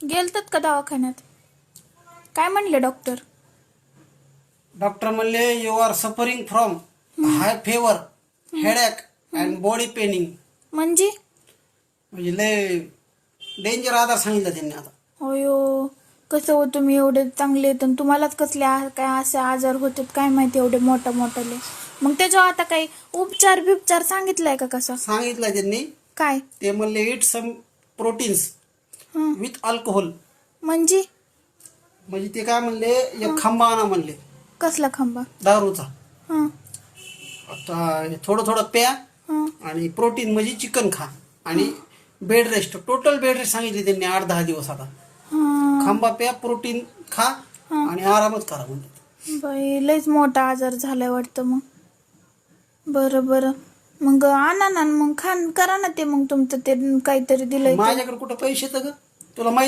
गेलतात का दवाखान्यात? काय म्हणले डॉक्टर? डॉक्टर म्हणले you are suffering from high fever headache and body paining म्हणजे? म्हणजे लय डेंजर आजार सांगितलं त्यांनी आता. अयो कसं हो तुम्ही एवढे चांगले आणि तुम्हालाच कसले आ- काय असे आजार होतात काय माहिती एवढे मोठा मोठाले मग त्याच्यावर आता काही उपचार बिपचार सांगितलाय का कसा? सांगितलं त्यांनी. काय? ते म्हणले eat some proteins. With alcohol. म्हणजे? म्हणजे ते काय म्हणले एक खांबा आणा म्हणले. कसला खांबा? दारूचा. हां. आता थोडं थोडं प्या हां. आणि प्रोटीन म्हणजे चिकन खा. आणि bed rest total bed rest सांगितले त्यांनी आठ दहा दिवस आता. हां. खांबा प्या प्रोटीन खा. आणि आरामच करा म्हणजे बाई लयच मोठा आजार झालाय वाटतं मग. बरं बरं. मग आणा ना मग खान करा ना ते मग तुमचं ते काहीतरी दिलंय ते. माझ्याकडे कुठं पैसे तर ग तुला माहीत